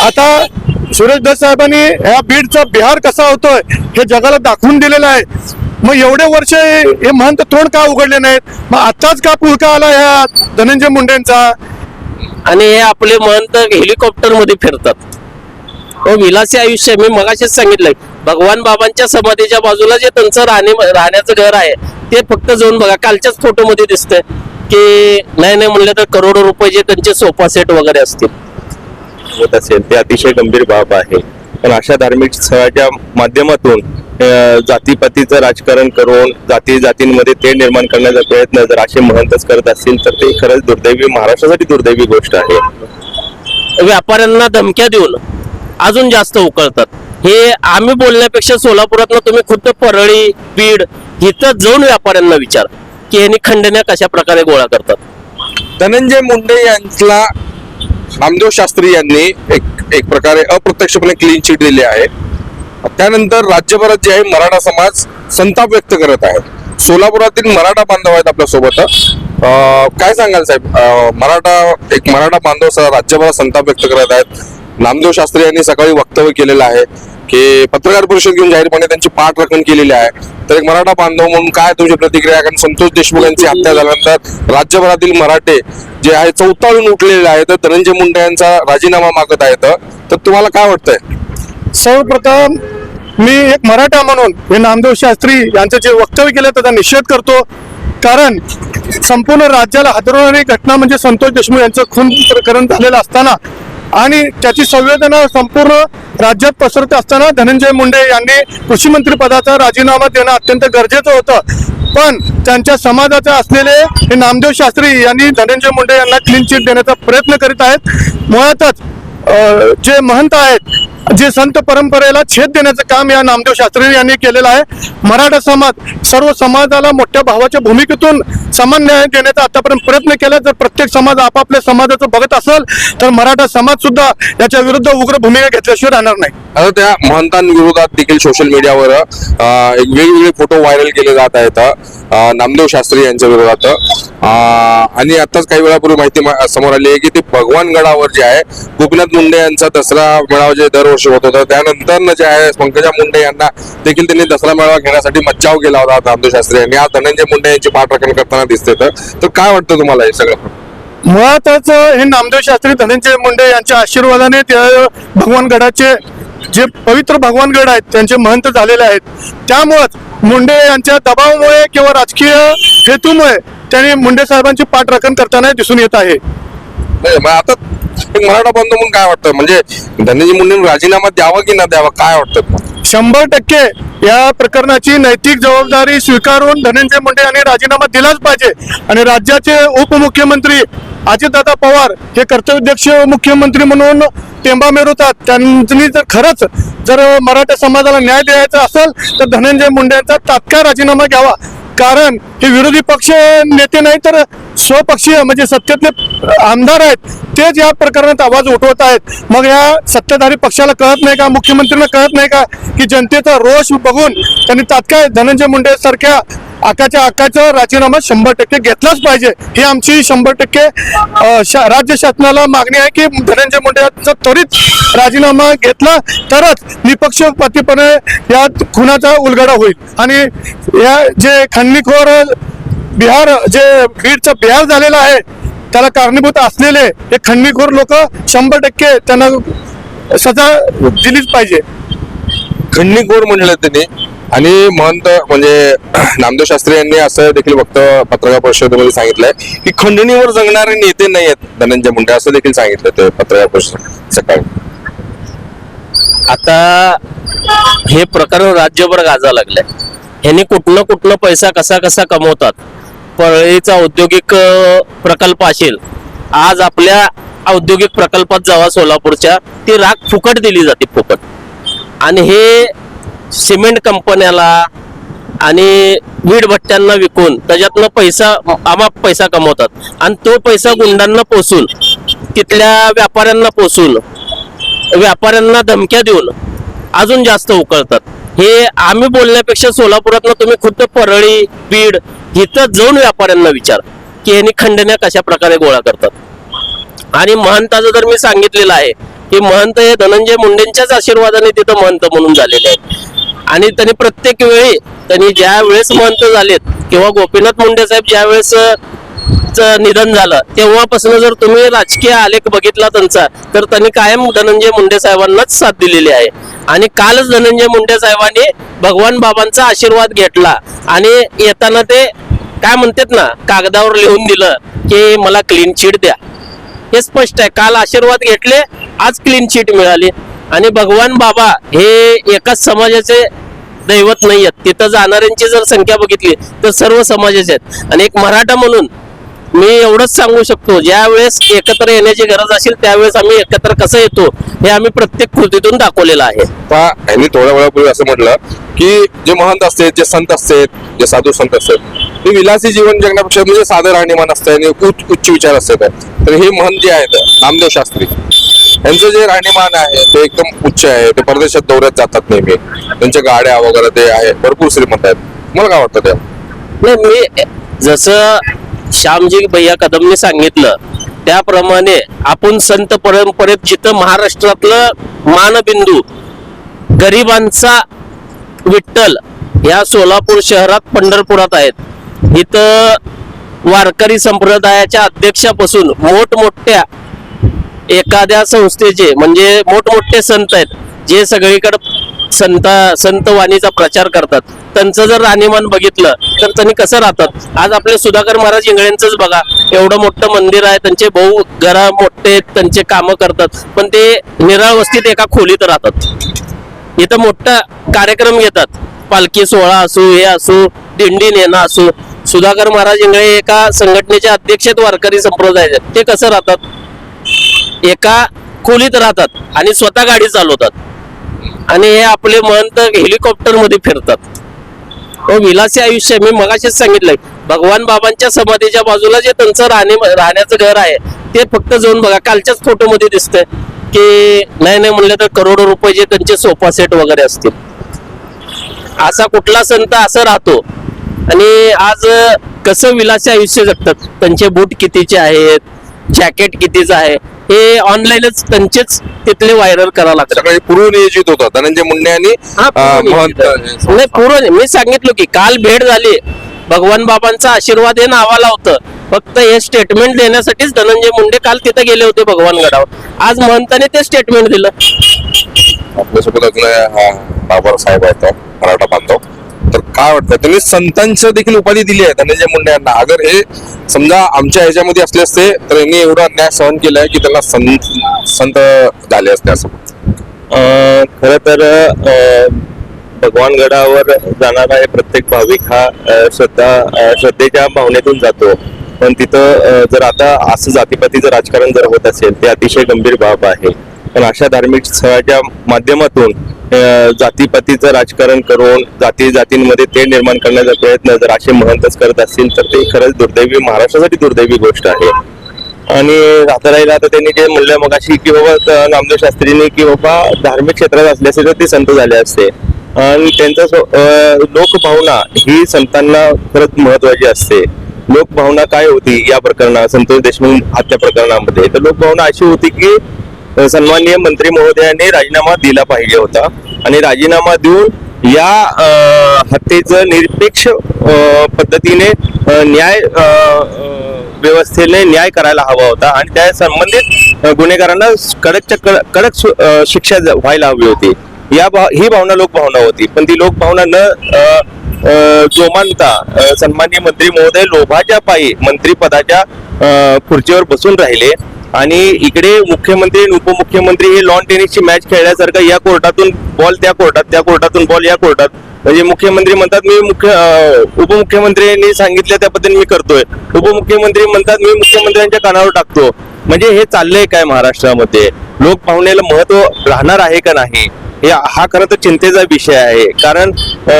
आता सुरेश साहेबांनी ह्या बीडचा बिहार कसा होतोय हे जगाला दाखवून दिलेलं आहे. मग एवढे वर्ष हे महंत तोंड का उघडले नाहीत? मग आताच का पुळका आला ह्या धनंजय मुंडेंचा? आणि हे आपले महंत हेलिकॉप्टरमध्ये फिरतात. हो विलासी आयुष्य मी मगाशीच सांगितलंय. भगवान बाबांच्या समाधीच्या बाजूला जे त्यांचं राहणे राहण्याचं घर आहे ते फक्त जाऊन बघा. कालच्याच फोटो मध्ये दिसतंय की नाही नाही म्हणलं तर करोडो रुपये जे त्यांचे सोफा सेट वगैरे असतील. होत असेल ते अतिशय गंभीर बाब आहे. पण अशा धार्मिक स्थळाच्या माध्यमातून जातीपातीचं राजकारण करून जाती जातींमध्ये ते निर्माण करण्याचा प्रयत्न जर असे महंतच करत असतील तर ते खरंच दुर्दैवी महाराष्ट्रासाठी दुर्दैवी गोष्ट आहे. व्यापाऱ्यांना धमक्या देऊन अजून जास्त उकळतात. हे आम्ही बोलण्यापेक्षा सोलापुरातनं तुम्ही खुद्द परळी बीड इथं जाऊन व्यापाऱ्यांना विचार की ह्यांनी खंडण्या कशा प्रकारे गोळा करतात. धनंजय मुंडे यांना नामदेव शास्त्री यांनी एक एक प्रकारे अप्रत्यक्षपणे क्लीन चिट दिली आहे. त्यानंतर राज्यभरात जे आहे मराठा समाज संताप व्यक्त करत आहे. सोलापुरातील मराठा बांधव आहेत आपल्यासोबत. सोबत काय सांगाल साहेब? मराठा एक मराठा बांधव राज्यभरात संताप व्यक्त करत आहेत. नामदेव शास्त्री यांनी सकाळी वक्तव्य केलेलं आहे. की पत्रकार परिषद घेऊन जाहीरपणे त्यांची पाठराखण केलेली आहे. तर एक मराठा बांधव म्हणून काय तुमची प्रतिक्रिया कारण संतोष देशमुख यांची हत्या झाल्यानंतर राज्यभरातील मराठे जे आहे चौताळून उठलेले आहेत. तर धनंजय मुंडे यांचा राजीनामा मागत आहेत. तर तुम्हाला काय वाटतंय? सर्वप्रथम मी एक मराठा म्हणून हे नामदेव शास्त्री यांचं जे वक्तव्य केलं त्याचा निषेध करतो. कारण संपूर्ण राज्याला हादरवणारी घटना म्हणजे संतोष देशमुख यांचं खून प्रकरण झालेलं असताना आणि त्याची संवेदना संपूर्ण राज्यात पसरत असताना धनंजय मुंडे यांनी कृषी मंत्री पदाचा राजीनामा देणं अत्यंत गरजेचं होतं. पण त्यांच्या समाजाचे असलेले हे नामदेव शास्त्री यांनी धनंजय मुंडे यांना क्लीन चिट देण्याचा प्रयत्न करीत आहेत. मुळातच जे महंत आहेत जे संत परंपरेला छेद देण्याचं काम या नामदेव शास्त्री यांनी केलेलं आहे. मराठा समाज सर्व समाजाला मोठ्या भावाच्या भूमिकेतून समान न्याय देण्याचा आतापर्यंत प्रयत्न केला. जर प्रत्येक समाज आपापल्या समाजाचं बघत असेल तर मराठा समाज सुद्धा याच्या विरुद्ध उग्र भूमिका घेतल्याशिवाय राहणार नाही. आता त्या महंतांविरोधात देखील सोशल मीडियावर एक वेगवेगळे फोटो व्हायरल केले जात आहेत. नामदेव शास्त्री यांच्या विरोधात. आणि आताच काही वेळापूर्वी माहिती समोर आली आहे की ते भगवान गडावर जे आहे गोपीनाथ मुंडे यांचा दसरा मेळावा जे दर वर्ष होत होतं. त्यानंतर जे आहे पंकजा मुंडे यांना देखील त्यांनी दसरा मेळावा घेण्यासाठी मज्जाव केला होता नामदेव शास्त्री यांनी. आज धनंजय मुंडे यांची पाठराखण करताना दिसते तर. काय वाटतं तुम्हाला हे सगळं? मुळातच हे नामदेव शास्त्री धनंजय मुंडे यांच्या आशीर्वादाने त्या भगवान गडाचे जे पवित्र भगवान गड आहेत त्यांचे महंत झालेले आहेत. त्यामुळेच मुंडे यांच्या दबावामुळे किंवा राजकीय हेतूमुळे त्यांनी मुंडे साहेबांची पाठराखण करताना दिसून येत आहे. नाही, मग आता एक मराठा बंधू म्हणून काय वाटतं? म्हणजे धनंजय मुंडे राजीनामा द्यावा की न द्यावा काय वाटतं? शंभर टक्के या प्रकरणाची नैतिक जबाबदारी स्वीकारून धनंजय मुंडे यांनी राजीनामा दिलाच पाहिजे. आणि राज्याचे उपमुख्यमंत्री अजितदादा पवार हे कर्तव्यध्यक्ष मुख्यमंत्री म्हणून टेंबा मेरवतात त्यांनी जर खरंच जर मराठा समाजाला न्याय द्यायचा असेल तर धनंजय मुंडे यांचा तात्काळ राजीनामा घ्यावा. कारण हे विरोधी पक्ष नेते नाही तर स्वपक्षीय म्हणजे सत्तेतले आमदार आहेत तेच या प्रकरणात आवाज उठवत आहेत. मग या सत्ताधारी पक्षाला कळत नाही का मुख्यमंत्र्यांना कळत नाही का की जनतेचा रोष बघून त्यांनी तात्काळ धनंजय मुंडे सारख्या आकाच्या आकाचा राजीनामा शंभर टक्के घेतलाच पाहिजे. ही आमची शंभर टक्के शा- राज्य शासनाला मागणी आहे की धनंजय मुंडे यांचा त्वरित राजीनामा घेतला तरच निपक्षपातीपणे या खुनाचा उलगडा होईल. आणि या जे खंडणीखोर बिहार जे बीडचा बिहार झालेला आहे त्याला कारणीभूत असलेले हे खंडणीखोर लोक शंभर टक्के त्यांना सजा दिलीच पाहिजे. खंडणीखोर म्हणलं त्यांनी आणि महंत म्हणजे नामदेव शास्त्री यांनी असं देखील वक्त पत्रकार परिषदेमध्ये सांगितलंय की खंडणीवर जगणारे नेते नाही आहेत धनंजय मुंडे असं देखील सांगितलं ते पत्रकार परिषद सकाळी. आता हे प्रकरण राज्यभर गाजा लागलंय. ह्यांनी कुठनं कुठनं पैसा कसा कसा कमवतात परळीचा औद्योगिक प्रकल्प असेल आज आपल्या औद्योगिक प्रकल्पात जावा सोलापूरच्या ती राख फुकट दिली जाते फुकट. आणि हे सिमेंट कंपन्याला आणि वीट भट्ट्यांना विकून त्याच्यातनं पैसा अमाप पैसा कमवतात. आणि तो पैसा गुंडांना पोसून तिथल्या व्यापाऱ्यांना पोसून व्यापाऱ्यांना धमक्या देऊन अजून जास्त उकळतात. हे आम्ही बोलण्यापेक्षा सोलापुरातनं तुम्ही खुद्द परळी बीड इथं जाऊन व्यापाऱ्यांना विचार की ह्यांनी खंडण्या कशा प्रकारे गोळा करतात. आणि महंताचं जर मी सांगितलेलं आहे की महंत हे धनंजय मुंडेंच्याच आशीर्वादाने तिथं महंत म्हणून झालेले आहेत. आणि त्यांनी प्रत्येक वेळी त्यांनी ज्या वेळेस महंत झालेत किंवा गोपीनाथ मुंडे साहेब ज्या वेळेस निधन झालं तेव्हापासून जर तुम्ही राजकीय आलेख बघितला त्यांचा तर त्यांनी कायम धनंजय मुंडे साहेबांनाच साथ दिलेली आहे. आणि कालच धनंजय मुंडे साहेबांनी भगवान बाबांचा आशीर्वाद घेतला. आणि येताना ते काय म्हणतात ना कागदावर लिहून दिलं की मला क्लीन चिट द्या. हे स्पष्ट आहे. काल आशीर्वाद घेतले आज क्लीन चिट मिळाली. आणि भगवान बाबा हे एकाच समाजाचे दैवत नाही आहेत तिथं जाणाऱ्यांची जर संख्या बघितली तर सर्व समाजाचे आहेत. आणि एक मराठा म्हणून मी एवढंच सांगू शकतो ज्या वेळेस एकत्र येण्याची गरज असेल त्यावेळेस आम्ही एकत्र कसं येतो हे आम्ही प्रत्येक कृतीतून दाखवलेलं आहे. यांनी थोड्या वेळापूर्वी असं म्हटलं की जे महंत असते जे संत असते जे साधू संत असतात ते विलासी जीवन जगण्यापेक्षा म्हणजे साधं राहणीमान असतं आणि उच्च उच्च विचार असतात. तर हे महंत जे आहेत नामदेव शास्त्री यांचं जे राहणीमान आहे ते एकदम उच्च आहे. ते परदेशात दौऱ्यात जातात नेहमी. त्यांच्या गाड्या वगैरे ते आहे भरपूर श्रीमंत आहेत. मला काय वाटतं त्या नाही मी जसं श्यामजी भैया कदमने सांगितलं. त्याप्रमाणे आपण संत परंपरेत जिथं महाराष्ट्रातलं मानबिंदू गरिबांचा विठ्ठल या सोलापूर शहरात पंढरपुरात आहेत. इथं वारकरी संप्रदायाच्या अध्यक्षापासून मोठमोठ्या एखाद्या संस्थेचे म्हणजे मोठमोठे संत आहेत जे सगळीकडे संत संत वाणीचा प्रचार करतात. त्यांचं जर राहणीमान बघितलं तर त्यांनी कसं राहतात? आज आपले सुधाकर महाराज इंगळ्यांचंच बघा. एवढं मोठं मंदिर आहे त्यांचे भाऊ घरा मोठे त्यांचे कामं करतात पण ते निराळ वस्तीत एका खोलीत राहतात. इथं मोठा कार्यक्रम घेतात. पालखी सोहळा असो हे असू दिंडी नेणं असो. सुधाकर महाराज इंगळे एका संघटनेचे अध्यक्षेत वारकरी संप्रदायाचे ते कसं राहतात? एका खोलीत राहतात आणि स्वतः गाडी चालवतात. आणि हे आपले महंत हेलिकॉप्टरमध्ये फिरतात. हो विलासी आयुष्य मी मगाशीच सांगितलंय. भगवान बाबांच्या समाधीच्या बाजूला जे त्यांचं राहणे राहण्याचं घर आहे ते फक्त जाऊन बघा. कालच्याच फोटो मध्ये दिसतंय की नाही नाही म्हणलं तर करोडो रुपये जे त्यांचे सोफा सेट वगैरे असतील. असा कुठला संत असं राहतो. आणि आज कसं विलासी आयुष्य जगतात. त्यांचे बूट कितीचे आहेत? जॅकेट कितीचं आहे? हे ऑनलाईनच त्यांचेच तिथले व्हायरल करावं लागतं. सगळे पूर्वनियोजित होतं धनंजय मुंडे आणि हा, अं, पूर्व महंत नाही पूर्व मी सांगितलं की काल भेट झाली. भगवान बाबांचा आशीर्वाद हे नावाला होतं. फक्त हे स्टेटमेंट देण्यासाठीच धनंजय मुंडे काल तिथे गेले होते भगवान गडावर. आज महंताने ते स्टेटमेंट दिलं. आपल्यासोबत अजून हा बाबर साहेब आहेत मराठा बांधव. तर काय वाटतं? त्यांनी संतांच्या देखील उपाधी दिली आहे धनंजय मुंडे यांना. अगर हे समजा आमच्या ह्याच्यामध्ये असले असते तर यांनी एवढा अन्याय सहन केलाय की त्यांना संत संत झाले असते असं. खर खरं तर भगवान गडावर जाणारा हे प्रत्येक भाविक हा श्रद्धा श्रद्धेच्या भावनेतून जातो. पण तिथं जर आता असं जातीपातीचं राजकारण जर होत असेल ते अतिशय गंभीर बाब आहे. पण अशा धार्मिक स्थळाच्या माध्यमातून जातीपातीचं राजकारण करून जाती जातींमध्ये ते निर्माण करण्याचा प्रयत्न जर असे महंतच करत असतील तर ते खरंच दुर्दैवी महाराष्ट्रासाठी दुर्दैवी गोष्ट आहे. आणि राहता राहिला आता त्यांनी जे म्हणलं मग अशी की बाबा नामदेव शास्त्रींनी की बाबा धार्मिक क्षेत्रात असले असते तर ते संत झाले असते. आणि त्यांचा लोकभावना ही संतांना खरंच महत्वाची असते. लोकभावना काय होती या प्रकरणात? संतोष देशमुख हत्या प्रकरणामध्ये. तर लोकभावना अशी होती की सन्माननीय मंत्री महोदयाने राजीनामा दिला पाहिजे होता. आणि राजीनामा देऊन या हत्येचं निरपेक्ष पद्धतीने न्याय व्यवस्थेने न्याय करायला हवा होता. आणि त्या संबंधित गुन्हेगारांना कडकच्या कडक शिक्षा व्हायला हवी होती. या भाव ही भावना लोकभावना होती. पण ती लोकभावना न जोमानता अ, सन्माननीय मंत्री महोदय लोभाच्या पायी मंत्रीपदाच्या खुर्चीवर बसून राहिले. आणि इकडे मुख्यमंत्री आणि उपमुख्यमंत्री हे लॉन टेनिसची मॅच खेळल्यासारखं या कोर्टातून बॉल त्या कोर्टात त्या कोर्टातून बॉल या कोर्टात. म्हणजे मुख्यमंत्री म्हणतात मी मुख्य उपमुख्यमंत्र्यांनी सांगितलं त्याबद्दल मी करतोय. उपमुख्यमंत्री म्हणतात मी मुख्यमंत्र्यांच्या कानावर टाकतो. म्हणजे हे चाललंय काय महाराष्ट्रामध्ये? लोक पाहुण्याला महत्त्व राहणार आहे का नाही? या हा खरं तर चिंतेचा विषय आहे. कारण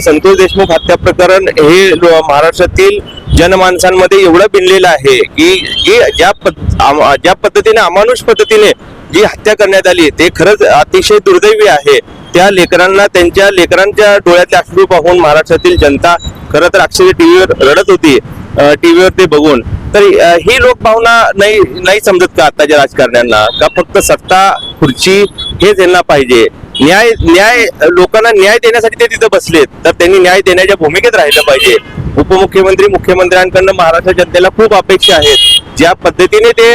संतोष देशमुख हत्या प्रकरण हे लो- महाराष्ट्रातील जनमानसांमध्ये एवढं बिनलेलं आहे की जी ज्या पद- आम- ज्या पद्धतीने अमानुष पद्धतीने जी हत्या करण्यात आली ते खरंच अतिशय दुर्दैवी आहे. त्या लेकरांना त्यांच्या लेकरांच्या डोळ्यातले अश्रू पाहून महाराष्ट्रातील जनता खरं तर अक्षरशः टीव्हीवर रडत होती टीव्हीवर ते बघून. तर ही लोकभावना नाही नाही समजत का आताच्या राजकारण्यांना? का फक्त सत्ता खुर्ची हेच यांना पाहिजे? न्याय न्याय लोकांना न्याय देण्यासाठी ते तिथं बसलेत. तर त्यांनी न्याय देण्याच्या भूमिकेत राहिलं पाहिजे. उपमुख्यमंत्री मुख्यमंत्र्यांकडनं महाराष्ट्र जनतेला खूप अपेक्षा आहेत. ज्या पद्धतीने ते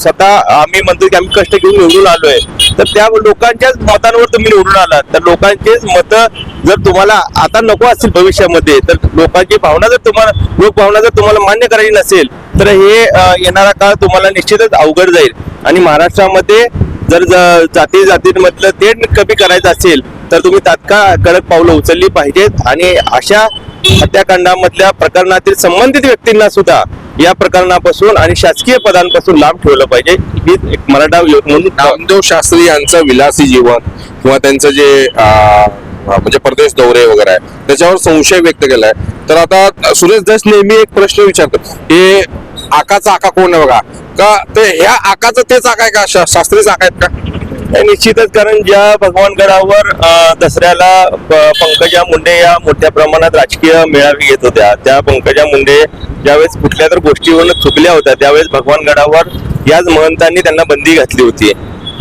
स्वतः आम्ही म्हणतो की आम्ही कष्ट घेऊन निवडून आलोय. तर त्या लोकांच्याच मतांवर तुम्ही निवडून आलात. तर लोकांचेच मतं जर तुम्हाला आता नको असतील भविष्यामध्ये तर लोकांची भावना जर तुम्हाला लोक भावना जर तुम्हाला मान्य करायची नसेल तर हे येणारा काळ तुम्हाला निश्चितच अवघड जाईल. आणि महाराष्ट्रामध्ये जर ज- जाती जातींमधलं ते कमी करायचं असेल तर तुम्ही तात्काळ कडक पावलं उचलली पाहिजेत. आणि अशा हत्याकांडामधल्या प्रकरणातील संबंधित व्यक्तींना सुद्धा या प्रकरणापासून आणि शासकीय पदांपासून लांब ठेवलं पाहिजे. ही एक मराठा म्हणून नामदेव शास्त्री यांचं विलासी जीवन किंवा त्यांचं जे म्हणजे परदेश दौरे वगैरे आहे त्याच्यावर संशय व्यक्त केलाय. तर आता सुरेश दस नेहमी एक प्रश्न विचारतात हे आकाचा आका कोण आहे बघा? का ते ह्या आकाचं तेच आका आहे का? शा- शास्त्रीच आका आहेत का? निश्चितच कारण ज्या भगवानगडावर गडावर दसऱ्याला पंकजा मुंडे या मोठ्या प्रमाणात राजकीय मेळावे घेत होत्या त्या पंकजा मुंडे ज्यावेळेस कुठल्या तर गोष्टीवरून चुकल्या होत्या त्यावेळेस भगवानगडावर याच महंतांनी त्यांना बंदी घातली होती.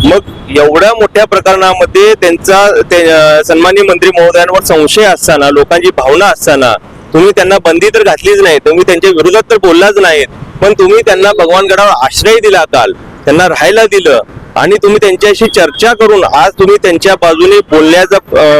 मग एवढ्या मोठ्या प्रकरणामध्ये त्यांचा ते अ, सन्माननीय मंत्री महोदयांवर संशय असताना लोकांची भावना असताना तुम्ही त्यांना बंदी तर घातलीच नाही तुम्ही त्यांच्या विरोधात तर बोललाच नाहीत. पण तुम्ही त्यांना भगवानगडावर आश्रय दिला असाल त्यांना राहायला दिलं आणि तुम्ही त्यांच्याशी चर्चा करून आज तुम्ही त्यांच्या बाजूने बोलण्याचा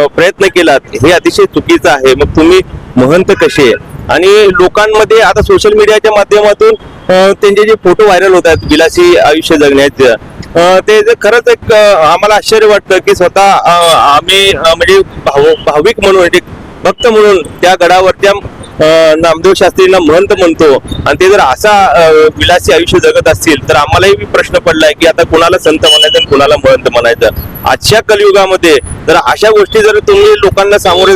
प्रयत्न केलात हे अतिशय चुकीचं आहे. मग तुम्ही महंत कसे? आणि लोकांमध्ये आता सोशल मीडियाच्या माध्यमातून त्यांचे जे फोटो व्हायरल होत आहेत विलासी आयुष्य जगण्याचं ते जे खरंच एक आम्हाला आश्चर्य वाटतं की स्वतः आम्ही म्हणजे भाव भाविक म्हणून म्हणजे भक्त म्हणून त्या गडावर त्या नामदेव शास्त्रींना महंत म्हणतो. आणि ते जर असा विलासी आयुष्य जगत असतील तर आम्हालाही प्रश्न पडलाय की आता कुणाला संत म्हणायचं आणि कुणाला महंत म्हणायचं. आजच्या कलियुगामध्ये जर अशा गोष्टी जर तुम्ही लोकांना सामोरे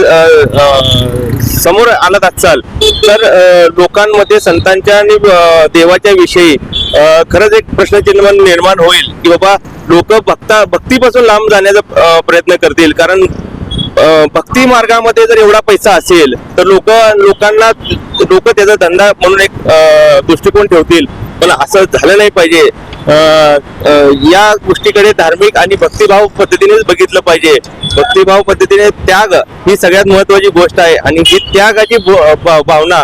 समोर आणत असाल तर लोकांमध्ये संतांच्या आणि देवाच्या विषयी खरंच एक प्रश्नचिन्ह निर्माण होईल की बाबा लोक भक्ता भक्तीपासून लांब जाण्याचा प्रयत्न करतील. कारण भक्ती मार्गामध्ये जर एवढा पैसा असेल तर लोक लोकांना लोक त्याचा धंदा म्हणून एक दृष्टिकोन ठेवतील. पण असं झालं नाही पाहिजे. या गोष्टीकडे धार्मिक आणि भक्तिभाव पद्धतीनेच बघितलं पाहिजे. भक्तिभाव पद्धतीने त्याग ही सगळ्यात महत्वाची गोष्ट आहे. आणि ही त्यागाची भो- भा- भावना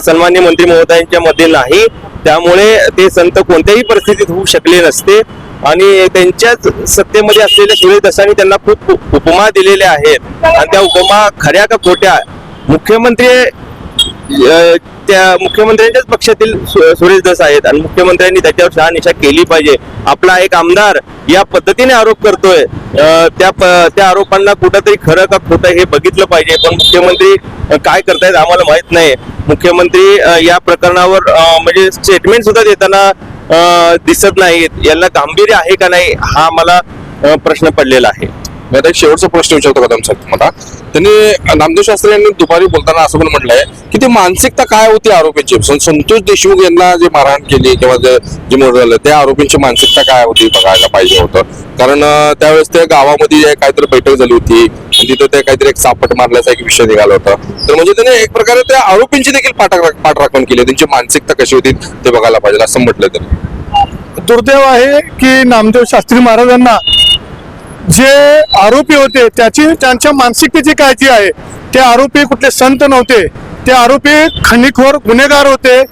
सन्मान्य मंत्री महोदयांच्या मध्ये नाही. त्यामुळे ते संत कोणत्याही परिस्थितीत होऊ शकले नसते. आणि त्यांच्याच सत्तेमध्ये असलेल्या सुरेश दसांनी त्यांना खूप उपमा दिलेल्या आहेत. आणि त्या उपमा खऱ्या का खोट्या? मुख्यमंत्री त्या मुख्यमंत्र्यांच्याच पक्षातील सु- सुरेश दस आहेत. आणि मुख्यमंत्र्यांनी त्याच्यावर शहानिशा केली पाहिजे. आपला एक आमदार या पद्धतीने आरोप करतोय. त्या त्या आरोपांना कुठंतरी खरं का खोटं हे बघितलं पाहिजे. पण मुख्यमंत्री काय करतायत आम्हाला माहीत नाही. मुख्यमंत्री या प्रकरणावर म्हणजे स्टेटमेंट सुद्धा देताना दिसत नाहीत. यांना गांभीर्य आहे का नाही हा मला प्रश्न पडलेला आहे. मी आता एक शेवटचा प्रश्न विचारतो कदम साहेब तुम्हाला? त्यांनी नामदेव शास्त्री यांनी दुपारी बोलताना असं पण म्हटलंय की ती मानसिकता काय होती आरोपींची? संतोष देशमुख यांना जे मारहाण केली किंवा जे जे मर्डर झालं त्या आरोपींची मानसिकता काय होती बघायला पाहिजे होतं. कारण त्यावेळेस त्या गावामध्ये काहीतरी बैठक झाली होती तिथं ते काहीतरी एक सापट मारल्याचा एक विषय निघाला होता. तर म्हणजे त्याने एक प्रकारे त्या आरोपींची देखील पाठराख पाठराखण केली. त्यांची मानसिकता कशी होती ते बघायला पाहिजे असं म्हटलं त्यांनी. दुर्दैव आहे की नामदेव शास्त्री महाराजांना जे आरोपी होते त्याची त्यांच्या मानसिकतेची काळजी आहे. ते आरोपी कुठले संत नव्हते. ते आरोपी खंडीखोर गुन्हेगार होते.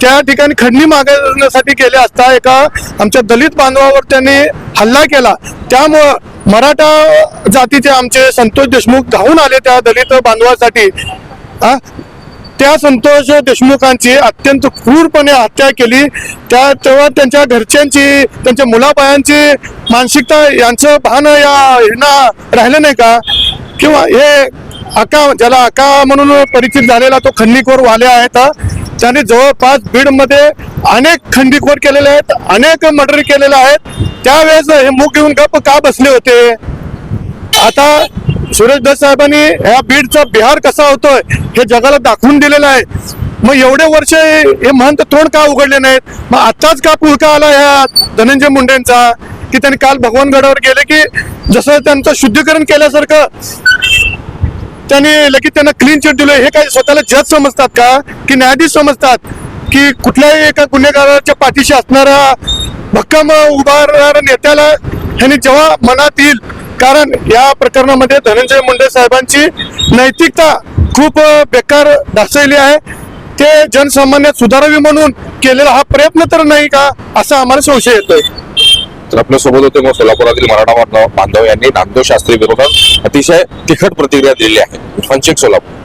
त्या ठिकाणी खंडणी मागण्यासाठी गेले असता एका आमच्या दलित बांधवावर त्यांनी हल्ला केला. त्यामुळं मराठा जातीचे आमचे संतोष देशमुख धावून आले त्या दलित बांधवासाठी. हा त्या संतोष देशमुखांची अत्यंत क्रूरपणे हत्या केली. त्या तेव्हा त्यांच्या घरच्यांची त्यांच्या मुलाबायांची मानसिकता यांचं भान या यांना राहिलं नाही का? किंवा हे आका ज्याला आका म्हणून परिचित झालेला तो खंडीखोर वाले आहेत त्याने जवळपास बीडमध्ये अनेक खंडीखोर केलेले आहेत अनेक मर्डर केलेले आहेत. त्यावेळेस हे मुख घेऊन गप का बसले होते? आता सुरेश साहेबांनी ह्या बीडचा बिहार कसा होतोय हे जगाला दाखवून दिलेलं आहे. मग एवढे वर्ष हे महंत तोंड का उघडले नाहीत? मग आताच का पुळका आला ह्या धनंजय मुंडेंचा? की त्यांनी काल भगवानगडावर गेले की जसं त्यांचं शुद्धीकरण केल्यासारखं त्यांनी लगेच त्यांना क्लीन चिट दिलं हे काय स्वतःला जज समजतात का? की न्यायाधीश समजतात? की कुठल्याही एका गुन्हेगाराच्या पाठीशी असणारा भक्कम उभारणाऱ्या नेत्याला ह्यांनी जेव्हा मनात येईल कारण या प्रकरणामध्ये धनंजय मुंडे साहेबांची नैतिकता खूप बेकार दाखवली आहे. ते जनसामान्यात सुधारावी म्हणून केलेला हा प्रयत्न तर नाही का असा आम्हाला संशय येतोय. तर आपल्यासोबत होते मग सोलापुरातील मराठा बांधव बांधव यांनी नामदेव शास्त्री विरोधात अतिशय तिखट प्रतिक्रिया दिली आहे. सोलापूर.